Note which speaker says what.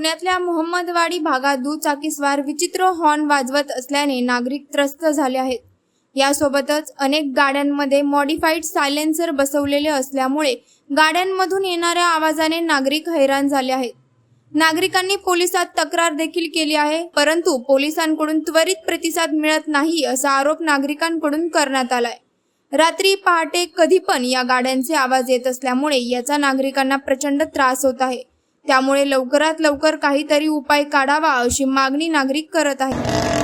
Speaker 1: पुण्यातल्या मोहम्मदवाडी भागात दुचाकीस्वार विचित्र हॉर्न वाजवत असल्याने नागरिक त्रस्त झाले आहेत. यासोबतच अनेक गाड्यांमध्ये मॉडिफाईड सायलेन्सर बसवलेले असल्यामुळे गाड्यांमधून येणाऱ्या आवाजाने नागरिक हैराण झाले आहेत. नागरिकांनी पोलिसात तक्रार देखील केली आहे परंतु पोलिसांकडून त्वरित प्रतिसाद मिळत नाही असा आरोप नागरिकांकडून करण्यात आलाय. रात्री पहाटे कधी पण या गाड्यांचे आवाज येत असल्यामुळे याचा नागरिकांना प्रचंड त्रास होत आहे. त्यामुळे लवकरात लवकर काहीतरी उपाय काढावा अशी मागणी नागरिक करत आहेत.